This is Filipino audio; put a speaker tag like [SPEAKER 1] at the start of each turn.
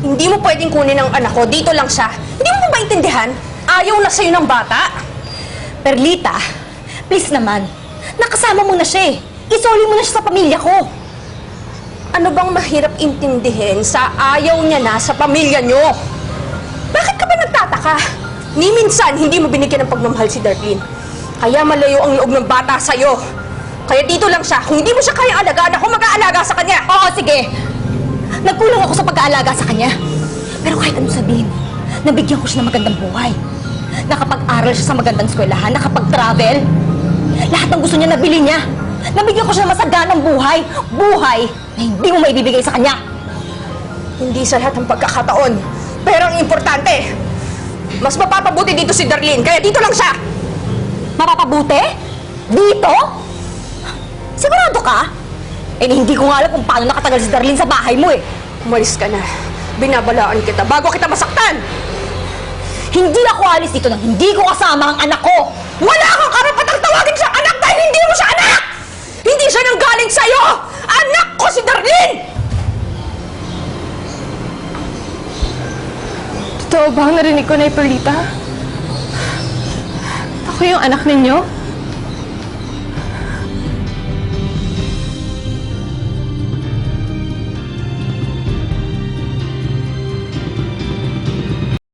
[SPEAKER 1] Hindi mo pwedeng kunin ang anak ko. Dito lang siya. Hindi mo ba maintindihan? Ayaw na sa'yo ng bata.
[SPEAKER 2] Perlita, please naman. Nakasama mo na siya eh. Isoli mo na siya sa pamilya ko.
[SPEAKER 1] Ano bang mahirap intindihin sa ayaw niya na sa pamilya niyo? Bakit ka ba nagtataka? Ni minsan, hindi mo binigyan ng pagmamahal si Darlene. Kaya malayo ang loob ng bata sa'yo. Kaya dito lang siya. Kung hindi mo siya kayang alagaan, ako mag-aalaga sa kanya.
[SPEAKER 2] Oo, sige. Nagkulang ako sa pag-aalaga sa kanya. Pero kahit anong sabihin, nabigyan ko siya ng magandang buhay. Nakapag-aral siya sa magandang eskwelahan, nakapag-travel. Lahat ng gusto niya nabili niya. Nabigyan ko siya ng masaganang buhay. Buhay na hindi mo maibibigay sa kanya.
[SPEAKER 1] Hindi sa lahat ng pagkakataon. Pero ang importante, mas mapapabuti dito si Darlene. Kaya dito lang siya.
[SPEAKER 2] Mapapabuti? Dito? Sigurado ka? Eh, hindi ko nga alam kung paano nakatagal si Darlene sa bahay mo eh.
[SPEAKER 1] Umalis ka na. Binabalaan kita bago kita masaktan.
[SPEAKER 2] Hindi ako alis dito nang hindi ko kasama ang anak ko.
[SPEAKER 1] Wala kang karapatang tawagin siya anak dahil hindi mo siya anak! Hindi siya nang galing sa'yo! Anak ko si Darlene!
[SPEAKER 3] Totoo ba ang narinig ko na Perlita? Ako yung anak ninyo?